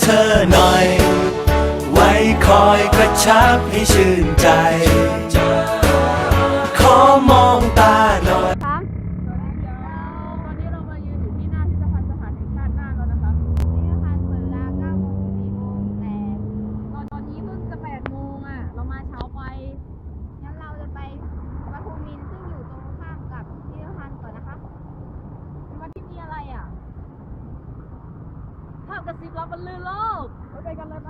เธอหน่อย ไว้คอยกระชับให้ชื่นใจ ขอมองตาหน่อย คะตอนนี้เรามายืนอยู่ที่หน้าพิพิธภัณฑ์สถานแห่งชาติน่านแล้วนะคะพิพิธภัณฑ์เปิดเวลา9โมงถึง4โมงแต่ตอนตอนนี้เพิ่งจะ8โมงอะ เรามาเช้าไป งั้นเราจะไปวัดภูมินทร์ซึ่งอยู่ตรงข้ามกับพิพิธภัณฑ์ก่อนนะคะ วันที่มีอะไร กระซิบรับบรรลือโลกเราไปกันเลยนะ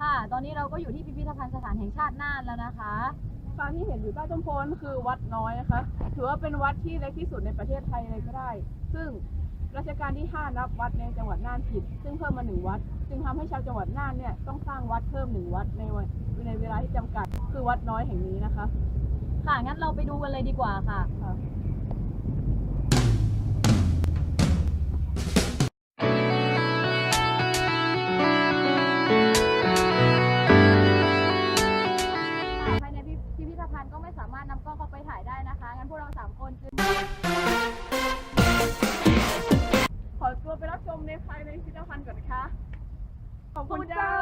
ค่ะ ตอนนี้เราก็อยู่ที่พิพิธภัณฑ์สถานแห่งชาติน่านแล้วนะคะ ฟางที่เห็นอยู่ใต้ต้นโพนคือวัดน้อยนะคะ ถือว่าเป็นวัดที่เล็กที่สุดในประเทศไทยเลยก็ได้ ซึ่งรัชกาลที่ 5 นับวัดในจังหวัดน่านผิด ซึ่งเพิ่มมาหนึ่งวัด จึงทำให้ชาวจังหวัดน่านเนี่ยต้องสร้างวัดเพิ่มหนึ่งวัดในวันในเวลาที่จำกัด คือวัดน้อยแห่งนี้นะคะ ค่ะงั้นเราไปดูกันเลยดีกว่าค่ะ พิพิธภัณฑ์ก็ไม่สามารถนำกล้องเข้าไปถ่ายได้นะคะ งั้นพวกเราสามคนจึงขอตัวไปรับชมในภายในพิพิธภัณฑ์ก่อนนะคะ ขอบคุณเจ้า